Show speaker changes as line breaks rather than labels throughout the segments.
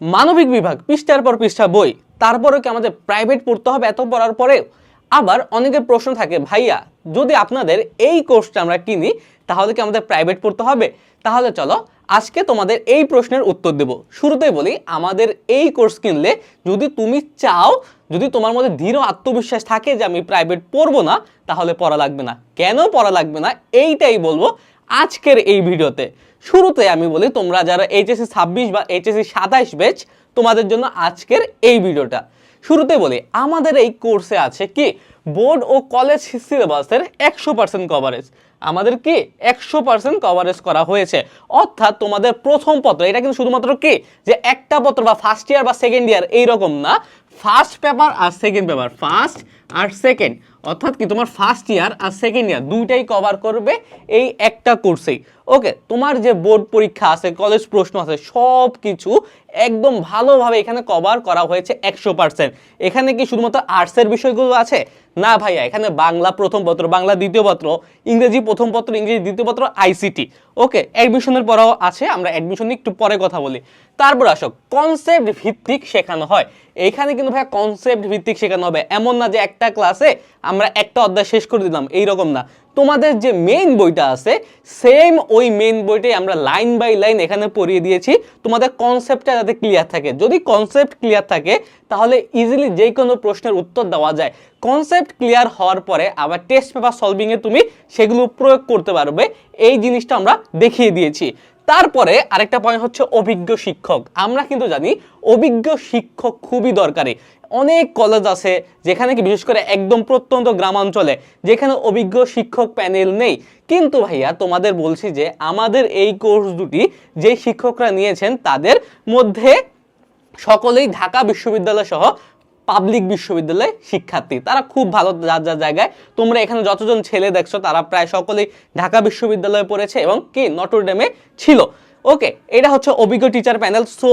মানবিক বিভাগ, পৃষ্ঠার পর পৃষ্ঠা বই, তারপরেও কি আমাদের প্রাইভেট পড়তে হবে? এত পড়ার পরেও? আবার অনেকের প্রশ্ন থাকে, ভাইয়া, যদি আপনাদের এই কোর্সটা আমরা কিনি, তাহলে কি আমাদের প্রাইভেট পড়তে হবে? তাহলে চলো, আজকে তোমাদের এই প্রশ্নের উত্তর দেব। শুরুতেই বলি, আমাদের এই কোর্স কিনলে যদি তুমি চাও, যদি তোমার মধ্যে দৃঢ় আত্মবিশ্বাস থাকে যে আমি প্রাইভেট পড়ব না, তাহলে পড়া লাগবে না। কেন পড়া লাগবে না? এইটাই বলব। আজকের এই ভিডিওতে। শুরুতে আমি বলি, তোমরা যারা এইচএসসি ছাব্বিশ বা এইচএসসি সাতাইশ বেচ তোমাদের জন্য আজকের এই ভিডিওটা। শুরুতে বলি, আমাদের এই কোর্সে আছে কি? বোর্ড ও কলেজ সিলেবাসের একশো পার্সেন্ট কভারেজ আমাদের কি একশো পার্সেন্ট কভারেজ করা হয়েছে? অর্থাৎ তোমাদের প্রথম পত্র, এটা কিন্তু শুধুমাত্র কি? যে একটা পত্র বা ফার্স্ট ইয়ার বা সেকেন্ড ইয়ার এইরকম না। ফার্স্ট পেপার আর সেকেন্ড পেপার ফার্স্ট আর সেকেন্ড অর্থাৎ কি তোমার ফার্স্ট ইয়ার আর সেকেন্ড ইয়ার দুইটাই কভার করবে এই একটা কোর্সেই ওকে তোমার যে বোর্ড পরীক্ষা আছে কলেজ প্রশ্ন আছে সব কিছু একদম ভালোভাবে এখানে কভার করা হয়েছে একশো পার্সেন্ট এখানে কি শুধুমাত্র আর্টসের বিষয়গুলো আছে? না ভাইয়া, এখানে বাংলা প্রথম পত্র, বাংলা দ্বিতীয় পত্র, ইংরেজি প্রথম পত্র, ইংরেজি দ্বিতীয় পত্র আইসিটি ওকে অ্যাডমিশনের পরেও আছে, আমরা অ্যাডমিশন নিয়ে একটু পরে কথা বলি। তারপর আসো কনসেপ্ট ভিত্তিক শেখানো হয়। এখানে কিন্তু ভাইয়া কনসেপ্ট ভিত্তিক শেখানো হবে। এমন না যে একটা ক্লাসে আমরা একটা অধ্যায় শেষ করে দিলাম, এইরকম না। তোমাদের যে মেইন বইটা আছে সেম ওই মেইন বইটাই আমরা লাইন বাই লাইন এখানে পড়িয়ে দিয়েছি। তোমাদের কনসেপ্টটা যাতে ক্লিয়ার থাকে। যদি কনসেপ্ট ক্লিয়ার থাকে, তাহলে ইজিলি যে কোনো প্রশ্নের উত্তর দেওয়া যায়। কনসেপ্ট ক্লিয়ার হওয়ার পরে আবার টেস্ট পেপার সলভিংয়ে তুমি সেগুলো প্রয়োগ করতে পারবে। এই জিনিসটা আমরা দেখিয়ে দিয়েছি। তারপরে আরেকটা পয়েন্ট হচ্ছে অভিজ্ঞ শিক্ষক। আমরা কিন্তু জানি অভিজ্ঞ শিক্ষক খুবই দরকারি। অনেক কলেজ আছে যেখানে কি বিশেষ করে একদম প্রত্যন্ত গ্রামাঞ্চলে যেখানে অভিজ্ঞ শিক্ষক প্যানেল নেই। কিন্তু ভাইয়া, তোমাদের বলছি যে আমাদের এই কোর্স দুটি যে শিক্ষকরা নিয়েছেন তাদের মধ্যে সকলেই ঢাকা বিশ্ববিদ্যালয় সহ পাবলিক বিশ্ববিদ্যালয় শিক্ষার্থী। তারা খুব ভালো যার যার জায়গায়। তোমরা এখানে যতজন ছেলে দেখছ, তারা প্রায় সকলেই ঢাকা বিশ্ববিদ্যালয়ে পড়েছে এবং কি নটরডেমে ছিল। ওকে এটা হচ্ছে অভিজ্ঞ teacher panel so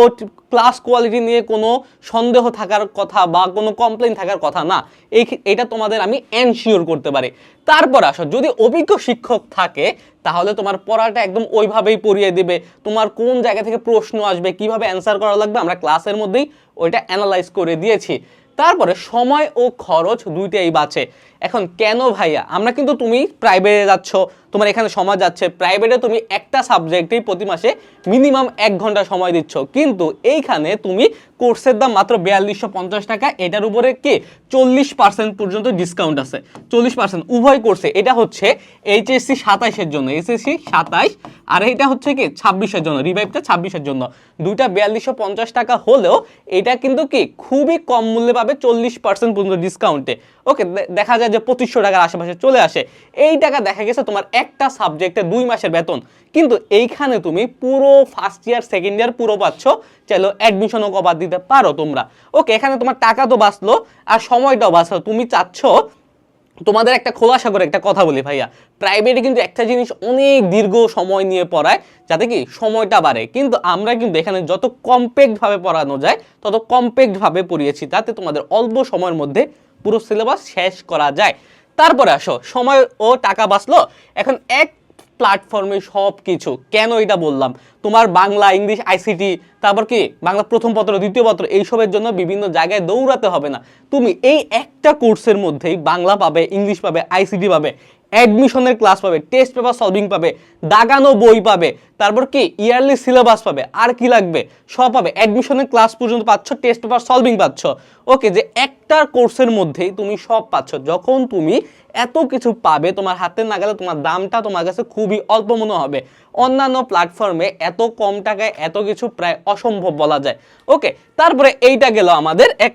class quality নিয়ে কোনো সন্দেহ থাকার কথা বা কোনো কমপ্লেন থাকার কথা না। এই এটা তোমাদের আমি এনশিওর করতে পারি। তারপর আসো, যদি অভিজ্ঞ শিক্ষক থাকে, তাহলে তোমার পড়াটা একদম ওইভাবেই পড়িয়ে দেবে। তোমার কোন জায়গা থেকে প্রশ্ন আসবে, কীভাবে অ্যান্সার করা লাগবে, আমরা ক্লাসের মধ্যেই ওইটা অ্যানালাইজ করে দিয়েছি। তারপরে সময় ও খরচ দুইটাই বাঁচে। এখন কেন ভাইয়া? আমরা কিন্তু তুমি প্রাইভেটে যাচ্ছ, তোমার এখানে সময় যাচ্ছে প্রাইভেটে তুমি একটা সাবজেক্টেই প্রতি মাসে মিনিমাম এক ঘণ্টা সময় দিচ্ছ। কিন্তু এইখানে তুমি কোর্সের দাম মাত্র বিয়াল্লিশশো পঞ্চাশ টাকা, এটার উপরে কি? চল্লিশ পার্সেন্ট পর্যন্ত ডিসকাউন্ট আছে। চল্লিশ পার্সেন্ট উভয় কোর্সে এটা হচ্ছে এইচএসসি সাতাইশের জন্য। এইচএসসি সাতাইশ, আর এটা হচ্ছে কি? ছাব্বিশের জন্য। রিভাইভটা ছাব্বিশের জন্য। দুইটা বিয়াল্লিশশো পঞ্চাশ টাকা হলেও এটা কিন্তু কি? খুবই কম মূল্যে পাবে চল্লিশ পার্সেন্ট পর্যন্ত ডিসকাউন্টে ওকে দেখা যায় যে পঁচিশশো টাকার আশেপাশে চলে আসে, এই টাকা দেখা গেছে তোমার একটা সাবজেক্টে দুই মাসের বেতন। কিন্তু এইখানে তুমি পুরো ফার্স্ট ইয়ার সেকেন্ড ইয়ার পুরো পাচ্ছ চাইলো অ্যাডমিশনও কভার দিতে পারো তোমরা। ওকে এখানে তোমার টাকা তো বাঁচলো আর সময়টাও বাঁচলো। তুমি চাচ্ছ, তোমাদের একটা খোলাসা করে একটা কথা বলি ভাইয়া। প্রাইভেটে কিন্তু একটা জিনিস অনেক দীর্ঘ সময় নিয়ে পড়ায়, যাতে কি সময়টা বাড়ে। কিন্তু আমরা কিন্তু এখানে যত কম্প্যাক্টভাবে পড়ানো যায়, তত কম্প্যাক্টভাবে পড়িয়েছি, তাতে তোমাদের অল্প সময়ের মধ্যে পুরো সিলেবাস শেষ করা যায়। তারপরে আসো, সময় ও টাকা বাঁচলো। এখন এক প্ল্যাটফর্মে সব কিছু কেন এটা বললাম? তোমার বাংলা, ইংলিশ, আইসিটি, তারপর কি? বাংলা প্রথম পত্র, দ্বিতীয় পত্র, এইসবের জন্য বিভিন্ন জায়গায় দৌড়াতে হবে না। তুমি এই একটা কোর্সের মধ্যেই বাংলা পাবে, ইংলিশ পাবে, আইসিটি পাবে। অ্যাডমিশনের ক্লাস পাবে টেস্ট পেপার সলভিং পাবে, দাগানো বই পাবে, তারপর কি ইয়ারলি সিলেবাস পাবে, আর কি লাগবে, সব পাবে। অ্যাডমিশনের ক্লাস পর্যন্ত পাচ্ছ টেস্ট পেপার সলভিং পাচ্ছ। ওকে যে একটা কোর্সের মধ্যেই তুমি সব পাচ্ছ। যখন তুমি এত কিছু পাবে, তোমার হাতে না গেলে তোমার দামটা তোমার কাছে খুবই অল্প মনে হবে। অন্যান্য প্ল্যাটফর্মে এত কম টাকায় এত কিছু প্রায় অসম্ভব বলা যায়। ওকে তারপরে এইটা গেল আমাদের এক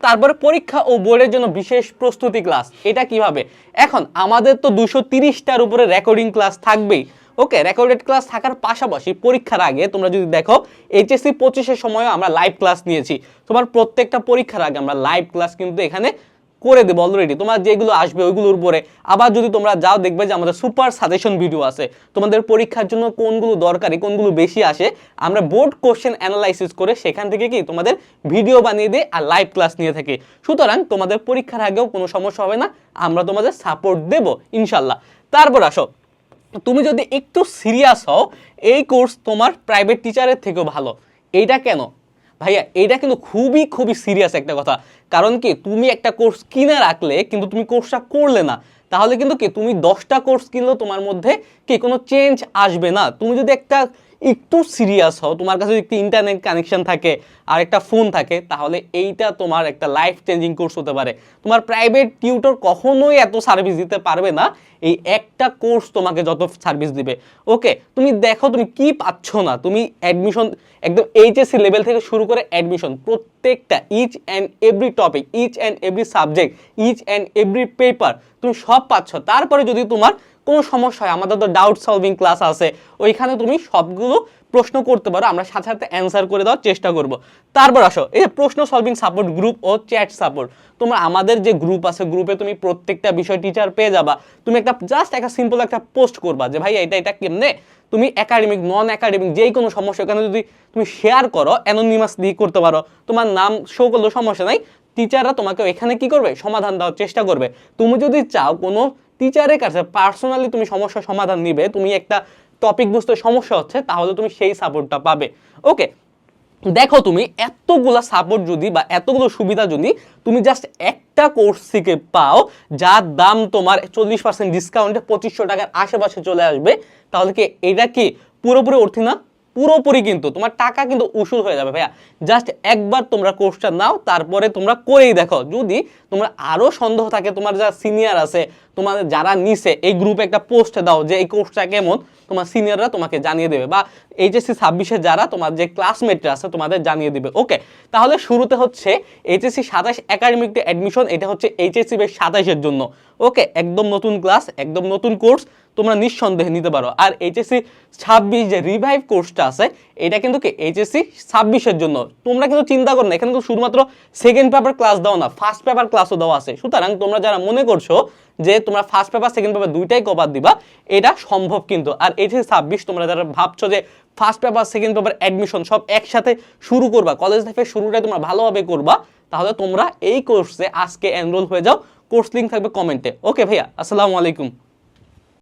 তারপরে পরীক্ষা ও বোর্ডের জন্য বিশেষ প্রস্তুতি ক্লাস। এটা কীভাবে? এখন আমাদের তো দুশো তিরিশটার উপরে রেকর্ডিং ক্লাস থাকবেই। ওকে রেকর্ডেড ক্লাস থাকার পাশাপাশি পরীক্ষার আগে তোমরা যদি দেখো এইচএসসি পঁচিশের সময় আমরা লাইভ ক্লাস নিয়েছি। তোমার প্রত্যেকটা পরীক্ষার আগে আমরা লাইভ ক্লাস কিন্তু এখানে করে দেবো অলরেডি তোমার যেগুলো আসবে, ওইগুলোর উপরে। আবার যদি তোমরা যাও, দেখবে যে আমাদের সুপার সাজেশন ভিডিও আছে। তোমাদের পরীক্ষার জন্য কোনগুলো দরকারি, কোনগুলো বেশি আসে, আমরা বোর্ড কোশ্চেন অ্যানালাইসিস করে সেখান থেকে কি তোমাদের ভিডিও বানিয়ে দিই আর লাইভ ক্লাস নিয়ে থাকি। সুতরাং তোমাদের পরীক্ষার আগেও কোনো সমস্যা হবে না, আমরা তোমাদের সাপোর্ট দেব, ইনশাল্লাহ। তারপর আসো, তুমি যদি একটু সিরিয়াস হও, এই কোর্স তোমার প্রাইভেট টিচারের থেকেও ভালো। এইটা কেন? ভাইয়া এটা কিন্তু খুবই খুবই সিরিয়াস একটা কথা। কারণ কি, তুমি একটা কোর্স কিনে রাখলে, কিন্তু তুমি কোর্সটা করলে না। তাহলে কিন্তু কি, তুমি দশটা কোর্স কিনলেও তোমার মধ্যে কি, কোনো চেঞ্জ আসবে না। তুমি যদি একটা একটু সিরিয়াস হও। তোমার কাছে যদি ইন্টারনেট কানেকশন থাকে আর একটা ফোন থাকে, তাহলে এইটা তোমার একটা লাইফ চেঞ্জিং কোর্স হতে পারে। তোমার প্রাইভেট টিউটর কখনোই এত সার্ভিস দিতে পারবে না। এই একটা কোর্স তোমাকে যত সার্ভিস দিবে। ওকে তুমি দেখো, তুমি কি পাচ্ছ না? তুমি অ্যাডমিশন একদম এইচএসসি লেভেল থেকে শুরু করে অ্যাডমিশন প্রত্যেকটা each and every topic each and every subject each and every paper তুমি সব পাচ্ছ। তারপরে যদি তোমার কোনো সমস্যা হয়, আমাদের তো ডাউট সলভিং ক্লাস আছে, ওইখানে তুমি সবগুলো প্রশ্ন করতে পারো, আমরা সাথে সাথে অ্যান্সার করে দেওয়ার চেষ্টা করব। তারপর আসো, এই যে প্রশ্ন সলভিং সাপোর্ট গ্রুপ ও চ্যাট সাপোর্ট তোমরা আমাদের যে গ্রুপ আছে গ্রুপে তুমি প্রত্যেকটা বিষয় টিচার পেয়ে যাবা, তুমি একটা জাস্ট একটা সিম্পল একটা পোস্ট করবা যে ভাই এটা এটা কেমনে? তুমি একাডেমিক নন একাডেমিক যেই কোনো সমস্যা, এখানে যদি তুমি শেয়ার করো অ্যানোনিমাস দিয়ে করতে পারো, তোমার নাম শো করলেও সমস্যা নাই টিচাররা তোমাকে এখানে কি করবে? সমাধান দেওয়ার চেষ্টা করবে। তুমি যদি চাও কোনো টিচারের কাছে পার্সোনালি তুমি সমস্যার সমাধান নিবে, তুমি একটা টপিক বুঝতে সমস্যা হচ্ছে, তাহলে তুমি সেই সাপোর্টটা পাবে। ওকে দেখো তুমি, এতগুলা সাপোর্ট যদি বা এতগুলো সুবিধা যদি তুমি জাস্ট একটা কোর্স থেকে পাও, যার দাম তোমার চল্লিশ পার্সেন্ট ডিসকাউন্টে পঁচিশশো টাকার আশেপাশে চলে আসবে, তাহলে কি এটা কি পুরোপুরি অর্থী না? পুরোপুরি কিন্তু তোমার টাকা কিন্তু উসুল হয়ে যাবে, ভাইয়া। জাস্ট একবার তোমরা কোর্সটা নাও, তারপরে তোমরা করেই দেখো। যদি তোমরা আরও সন্দেহ থাকে, তোমার যারা সিনিয়র আছে, তোমাদের যারা নিছে, এই গ্রুপে একটা পোস্ট দাও যে এই কোর্সটা কেমন, তোমার সিনিয়ররা তোমাকে জানিয়ে দেবে বা এইচএসসি ছাব্বিশে যারা তোমার যে ক্লাসমেটরা আছে, তোমাদের জানিয়ে দিবে। ওকে তাহলে শুরুতে হচ্ছে এইচএসসি সাতাশ একাডেমিক অ্যাডমিশন এটা হচ্ছে এইচএসসি বেশ সাতাশের জন্য। ওকে একদম নতুন ক্লাস একদম নতুন কোর্স তোমরা নিঃসন্দেহে নিতে পারো। আর এইচএসসি ছাব্বিশ যে রিভাইভ কোর্সটা আছে, এটা কিন্তু কি এইচএসসি ছাব্বিশের জন্য? তোমরা কিন্তু চিন্তা করো না, এখানে কিন্তু শুধুমাত্র সেকেন্ড পেপার ক্লাস দাও না ফার্স্ট পেপার ক্লাসও দেওয়া আছে। সুতরাং তোমরা যারা মনে করছ যে তোমরা ফার্স্ট পেপার সেকেন্ড পেপার দুইটাই কভার দিবা, এটা সম্ভব কিন্তু। আর এইচএসসি ছাব্বিশ, তোমরা যারা ভাবছ যে first paper second paper admission সব একসাথে শুরু করবা কলেজ লাইফের শুরুটাই তোমরা ভালোভাবে করবা, তাহলে তোমরা এই কোর্সে আজকে এনরোল হয়ে যাও। কোর্স লিঙ্ক থাকবে কমেন্টে ওকে ভাইয়া, আসসালামু আলাইকুম।